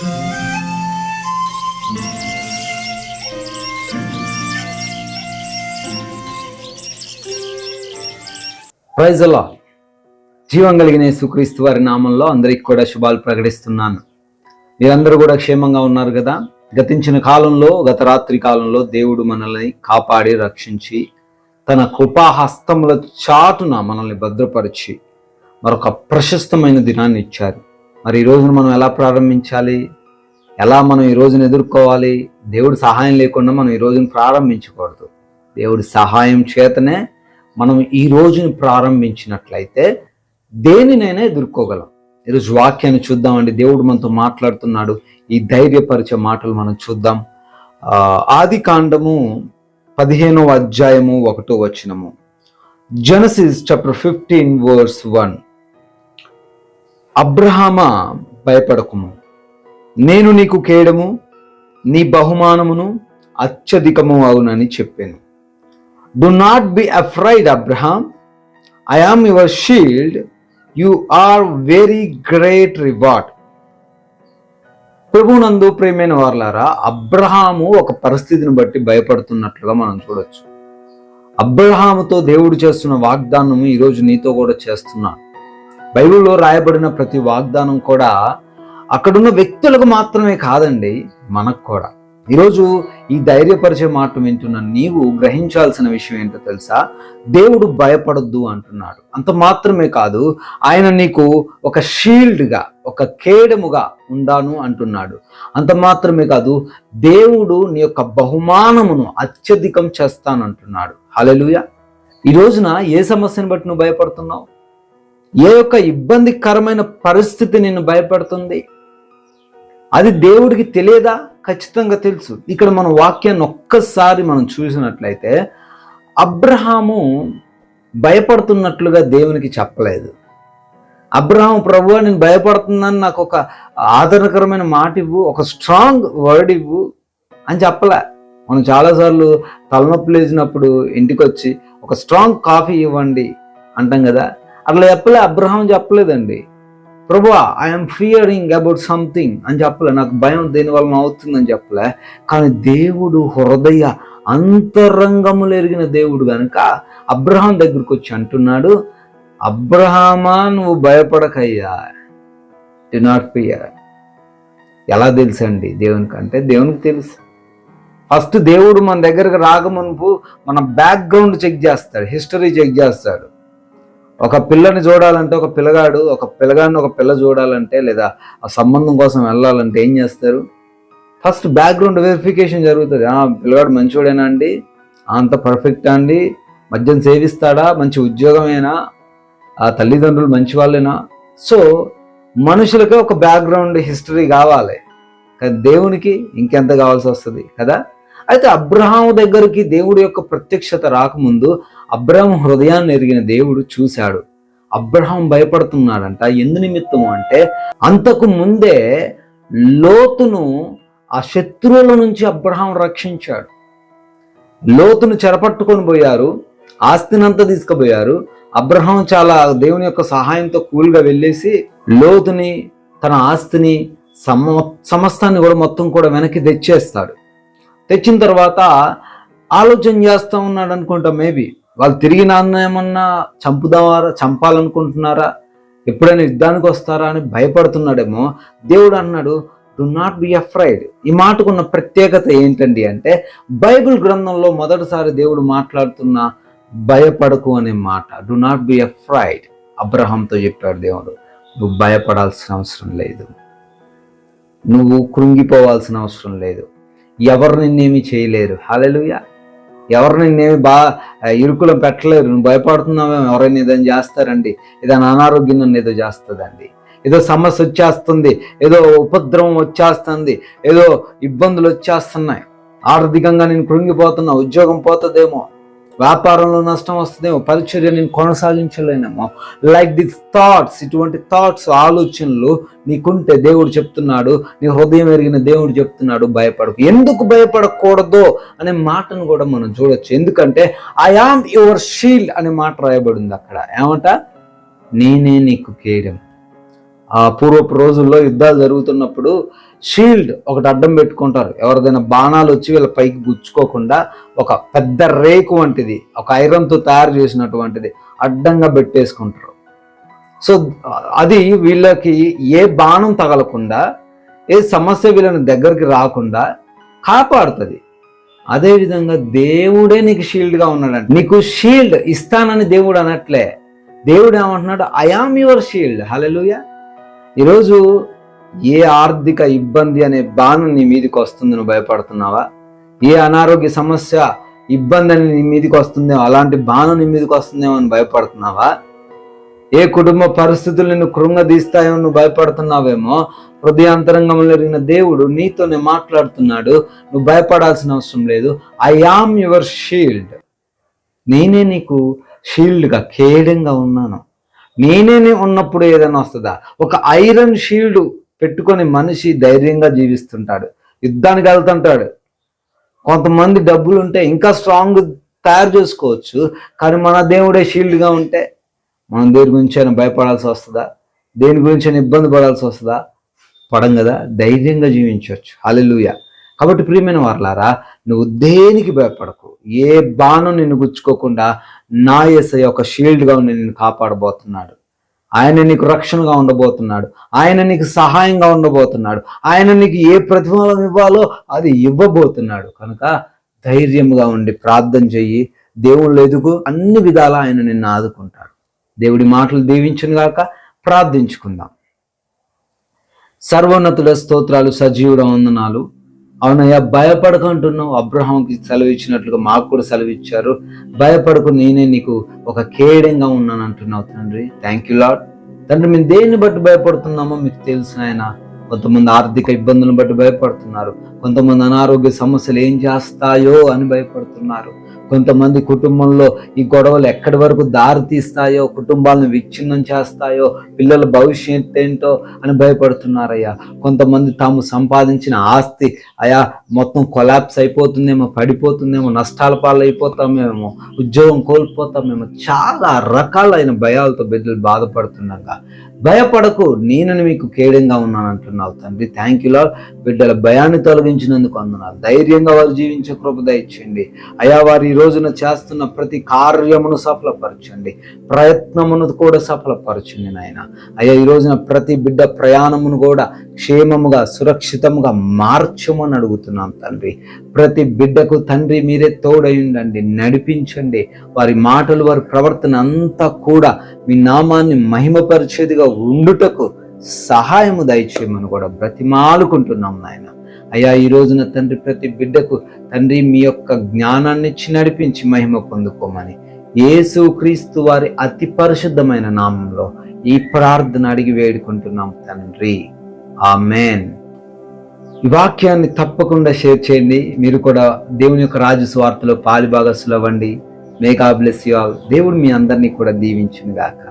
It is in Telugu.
ప్రైజ్ అలా జీవం కలిగిన సుక్రీస్తు వారి నామంలో అందరికి కూడా శుభాలు ప్రకటిస్తున్నాను. మీరందరూ కూడా క్షేమంగా ఉన్నారు కదా? గతించిన కాలంలో గత రాత్రి కాలంలో దేవుడు మనల్ని కాపాడి రక్షించి తన కృపాహస్తముల చాటున మనల్ని భద్రపరిచి మరొక ప్రశస్తమైన దినాన్ని ఇచ్చారు. మరి ఈ రోజును మనం ఎలా ప్రారంభించాలి? ఎలా మనం ఈ రోజును ఎదుర్కోవాలి? దేవుడి సహాయం లేకుండా మనం ఈ రోజును ప్రారంభించకూడదు. దేవుడి సహాయం చేతనే మనం ఈ రోజుని ప్రారంభించినట్లయితే దేనినైనా ఎదుర్కోగలం. ఈరోజు వాక్యాన్ని చూద్దామండి. దేవుడు మనతో మాట్లాడుతున్నాడు. ఈ ధైర్యపరిచే మాటలు మనం చూద్దాం. ఆది కాండము పదిహేనవ అధ్యాయము ఒకటో వచనము. Genesis chapter fifteen verse one Abraham భయపడకుము. నేను నీకు కేడము నీ బహుమానమును అత్యధికము అవునని చెప్పాను. Do not be afraid Abraham I am your shield you are very great reward ప్రభునందు ప్రేమైన వార్లారా అబ్రహాము ఒక పరిస్థితిని బట్టి భయపడుతున్నట్లుగా మనం చూడొచ్చు. అబ్రహాముతో దేవుడు చేస్తున్న వాగ్దానము ఈరోజు నీతో కూడా చేస్తున్నాడు బైబిల్లో రాయబడిన ప్రతి వాగ్దానం కూడా అక్కడున్న వ్యక్తులకు మాత్రమే కాదండి మనకు కూడా. ఈరోజు ఈ ధైర్యపరిచే మాట వింటున్న నీవు గ్రహించాల్సిన విషయం ఏంటో తెలుసా? దేవుడు భయపడొద్దు అంటున్నాడు. అంత మాత్రమే కాదు ఆయన నీకు ఒక షీల్డ్గా ఒక కేడముగా ఉండాను అంటున్నాడు. అంత మాత్రమే కాదు దేవుడు నీ యొక్క బహుమానమును అత్యధికం చేస్తానంటున్నాడు. హలలుయ ఈ రోజున ఏ సమస్యను బట్టి నువ్వు భయపడుతున్నావు? ఏ యొక్క ఇబ్బందికరమైన పరిస్థితి నిన్ను భయపడుతుంది? అది దేవుడికి తెలియదా? ఖచ్చితంగా తెలుసు. ఇక్కడ మన వాక్యాన్ని ఒక్కసారి మనం చూసినట్లయితే అబ్రహాము భయపడుతున్నట్లుగా దేవునికి చెప్పలేదు. అబ్రహాం ప్రభు నేను భయపడుతున్నాను నాకు ఒక ఆదరణకరమైన మాట ఇవ్వు ఒక స్ట్రాంగ్ వర్డ్ ఇవ్వు అని చెప్పలే. మనం చాలాసార్లు తలనొప్పి లేచినప్పుడు ఇంటికి వచ్చి ఒక స్ట్రాంగ్ కాఫీ ఇవ్వండి అంటాం కదా. అట్లా చెప్పలే అబ్రహాం చెప్పలేదండి. ప్రభు ఐఎమ్ ఫియరింగ్ అబౌట్ సంథింగ్ అని చెప్పలే నాకు భయం దేని వలన అవుతుందని చెప్పలే. కానీ దేవుడు హృదయ అంతరంగములు ఎరిగిన దేవుడు కనుక అబ్రహాం దగ్గరికి వచ్చి అంటున్నాడు అబ్రహామా నువ్వు భయపడకయ్యా. డి నాట్ ఫియర్ ఎలా తెలుసండి? దేవునికి అంటే దేవునికి తెలుసు. ఫస్ట్ దేవుడు మన దగ్గరకు రాకమునుపు మన బ్యాక్గ్రౌండ్ చెక్ చేస్తాడు హిస్టరీ చెక్ చేస్తాడు. ఒక పిల్లని చూడాలంటే ఒక పిల్లగాడు ఒక పిల్లగాడిని ఒక పిల్ల చూడాలంటే లేదా ఆ సంబంధం కోసం వెళ్ళాలంటే ఏం చేస్తారు? ఫస్ట్ బ్యాక్గ్రౌండ్ వెరిఫికేషన్ జరుగుతుంది. ఆ పిల్లగాడు మంచివాడేనా అండి? అంత పర్ఫెక్టా అండి? మద్యం సేవిస్తాడా? మంచి ఉద్యోగమేనా? ఆ తల్లిదండ్రులు మంచి వాళ్ళేనా? సో మనుషులకి ఒక బ్యాక్గ్రౌండ్ హిస్టరీ కావాలి. కానీ దేవునికి ఇంకెంత కావాల్సి వస్తుంది కదా? అయితే అబ్రహాం దగ్గరికి దేవుడి యొక్క ప్రత్యక్షత రాకముందు అబ్రహం హృదయాన్ని ఎరిగిన దేవుడు చూశాడు. అబ్రహం భయపడుతున్నాడంట. ఎందు నిమిత్తము అంటే అంతకు ముందే లోతును ఆ శత్రువుల నుంచి అబ్రహం రక్షించాడు. లోతును చెరపట్టుకొని పోయారు. ఆస్తినంతా తీసుకుపోయారు. అబ్రహం చాలా దేవుని యొక్క సహాయంతో కూల్గా వెళ్ళేసి లోతుని తన ఆస్తిని సమ సమస్తాన్ని కూడా మొత్తం కూడా వెనక్కి తెచ్చేస్తాడు. తెచ్చిన తర్వాత ఆలోచన చేస్తూ ఉన్నాడు అనుకుంటా మేబీ. వాళ్ళు తిరిగి నాన్న ఏమన్నా చంపుదామారా చంపాలనుకుంటున్నారా? ఎప్పుడైనా యుద్ధానికి వస్తారా అని భయపడుతున్నాడేమో. దేవుడు అన్నాడు డు నాట్ బి అఫ్రైడ్ ఈ మాటకున్న ప్రత్యేకత ఏంటండి అంటే బైబిల్ గ్రంథంలో మొదటిసారి దేవుడు మాట్లాడుతున్న భయపడకు అనే మాట. డు నాట్ బి అఫ్రైడ్ అబ్రహాంతో చెప్పాడు దేవుడు నువ్వు భయపడాల్సిన అవసరం లేదు. నువ్వు కృంగిపోవాల్సిన అవసరం లేదు. ఎవరు నిన్నేమి చేయలేరు. హాలెలుయా ఎవరిని నేను బాగా ఇరుకులో పెట్టలేరు. నువ్వు భయపడుతున్నావేమో ఎవరైనా ఏదైనా చేస్తారండి. ఏదైనా అనారోగ్యం నన్ను ఏదో చేస్తుందండి. ఏదో సమస్య వచ్చేస్తుంది. ఏదో ఉపద్రవం వచ్చేస్తుంది. ఏదో ఇబ్బందులు వచ్చేస్తున్నాయి. ఆర్థికంగా నేను కృంగిపోతున్నా ఉద్యోగం పోతుందేమో. వ్యాపారంలో నష్టం వస్తుందేమో పరిచర్య నేను కొనసాగించలేనేమో. లైక్ దిస్ థాట్స్ ఇటువంటి థాట్స్ ఆలోచనలు నీకుంటే దేవుడు చెప్తున్నాడు నీ హృదయం ఎరిగిన దేవుడు చెప్తున్నాడు భయపడకు. ఎందుకు భయపడకూడదు అనే మాటను కూడా మనం చూడొచ్చు. ఎందుకంటే ఐ ఆమ్ యువర్ షీల్డ్ అనే మాట రాయబడింది అక్కడ. ఏమంట? నేనే నీకు కేడం ఆ పూర్వపు రోజుల్లో యుద్ధాలు జరుగుతున్నప్పుడు షీల్డ్ ఒకటి అడ్డం పెట్టుకుంటారు. ఎవరిదైనా బాణాలు వచ్చి వీళ్ళ పైకి గుచ్చుకోకుండా ఒక పెద్ద రేకు వంటిది ఒక ఐరన్తో తయారు చేసినటువంటిది అడ్డంగా పెట్టేసుకుంటారు. సో అది వీళ్ళకి ఏ బాణం తగలకుండా ఏ సమస్య వీళ్ళని దగ్గరికి రాకుండా కాపాడుతుంది. అదేవిధంగా దేవుడే నీకు షీల్డ్గా ఉన్నాడంట. నీకు షీల్డ్ ఇస్తానని దేవుడు అనట్లే. దేవుడు ఏమంటున్నాడు? I am your shield hallelujah ఈరోజు ఏ ఆర్థిక ఇబ్బంది అనే బాణం నీ మీదకి వస్తుంది నువ్వు భయపడుతున్నావా? ఏ అనారోగ్య సమస్య ఇబ్బంది అని నీ మీదకి వస్తుందేమో అలాంటి బాణం నీ మీదకి వస్తుందేమో అని భయపడుతున్నావా? ఏ కుటుంబ పరిస్థితులు నిన్ను కృంగదీస్తాయో నువ్వు భయపడుతున్నావేమో? హృదయాంతరంగంలో జరిగిన దేవుడు నీతోనే మాట్లాడుతున్నాడు. నువ్వు భయపడాల్సిన అవసరం లేదు. ఐ ఆమ్ యువర్ షీల్డ్ నేనే నీకు షీల్డ్గా కేడంగా ఉన్నాను. నేనే ఉన్నప్పుడు ఏదైనా వస్తుందా? ఒక ఐరన్ షీల్డ్ పెట్టుకొని మనిషి ధైర్యంగా జీవిస్తుంటాడు. యుద్ధానికి వెళ్తుంటాడు. కొంతమంది డబ్బులు ఉంటే ఇంకా స్ట్రాంగ్ తయారు చేసుకోవచ్చు. కానీ మన దేవుడే షీల్డ్గా ఉంటే మనం దేని గురించి అయినా భయపడాల్సి వస్తుందా? దేని గురించి అయినా ఇబ్బంది పడాల్సి వస్తుందా? పడం కదా. ధైర్యంగా జీవించవచ్చు. అలెలుయ కాబట్టి ప్రియమైన వారలారా నువ్వు దేనికి భయపడకు? ఏ బాణం నిన్ను గుచ్చుకోకుండా నా ఎస్ఐ ఒక షీల్డ్గా ఉండి నిన్ను కాపాడబోతున్నాడు. ఆయన నీకు రక్షణగా ఉండబోతున్నాడు. ఆయన నీకు సహాయంగా ఉండబోతున్నాడు. ఆయన నీకు ఏ ప్రతిఫలం ఇవ్వాలో అది ఇవ్వబోతున్నాడు. కనుక ధైర్యంగా ఉండి ప్రార్థన చెయ్యి. దేవుళ్ళు ఎదుగు. అన్ని విధాలా ఆయన నిన్ను ఆదుకుంటాడు. దేవుడి మాటలు దీవించను గాక. ప్రార్థించుకుందాం. సర్వోన్నతుల స్తోత్రాలు సజీవుడ వందనాలు. అవునయ్యా భయపడకంటున్నావు. అబ్రహాంకి సెలవు ఇచ్చినట్లుగా మాకు కూడా సెలవు ఇచ్చారు భయపడకు నేనే నీకు ఒక కేడంగా ఉన్నాను అంటున్నావు తండ్రి. థ్యాంక్ యూ లాడ్ తండ్రి మేము దేన్ని బట్టి భయపడుతున్నామో మీకు తెలుసు ఆయన కొంతమంది ఆర్థిక ఇబ్బందులను బట్టి భయపడుతున్నారు. కొంతమంది అనారోగ్య సమస్యలు ఏం చేస్తాయో అని భయపడుతున్నారు. కొంతమంది కుటుంబంలో ఈ గొడవలు ఎక్కడి వరకు దారి తీస్తాయో కుటుంబాలను విచ్ఛిన్నం చేస్తాయో పిల్లల భవిష్యత్ ఏంటో అని భయపడుతున్నారయ్యా. కొంతమంది తాము సంపాదించిన ఆస్తి అయా మొత్తం కొలాప్స్ అయిపోతుందేమో పడిపోతుందేమో నష్టాల పాలు అయిపోతామేమో ఉద్యోగం కోల్పోతామేమో చాలా రకాలైన భయాలతో బిడ్డలు బాధపడుతున్నాక భయపడకు నేను మీకు కేడంగా ఉన్నాను అంటున్నావు తండ్రి. థ్యాంక్ యూ లాడ్ బిడ్డల భయాన్ని తొలగించినందుకు అందున్నారు ధైర్యంగా వారు జీవించే కృప దయచేయండి. అయా వారు ఈ రోజున చేస్తున్న ప్రతి కార్యమును సఫలపరచండి. ప్రయత్నమును కూడా సఫలపరచండి నాయన. అయ్యా ఈ రోజున ప్రతి బిడ్డ ప్రయాణమును కూడా క్షేమముగా సురక్షితముగా మార్చమని అడుగుతున్నాం తండ్రి. ప్రతి బిడ్డకు తండ్రి మీరే తోడయుండండి నడిపించండి. వారి మాటలు వారి ప్రవర్తన అంతా కూడా మీ నామాన్ని మహిమపరిచేదిగా ఉండుటకు సహాయము దయచేయమని కూడా బ్రతిమాలుకుంటున్నాం నాయన. అయ్యా ఈ రోజున తండ్రి ప్రతి బిడ్డకు తండ్రి మీ యొక్క జ్ఞానాన్ని ఇచ్చి నడిపించి మహిమ పొందుకోమని యేసు క్రీస్తు వారి అతి పరిశుద్ధమైన నామంలో ఈ ప్రార్థన అడిగి వేడుకుంటున్నాం తండ్రి. ఆమెన్. ఈ వాక్యాన్ని తప్పకుండా షేర్ చేయండి. మీరు కూడా దేవుని యొక్క రాజు స్వార్థలో పాలిభాగస్సులు అవ్వండి మేఘా బ్లెస్ యు ఆల్ దేవుడు మీ అందరినీ కూడా దీవించును గాక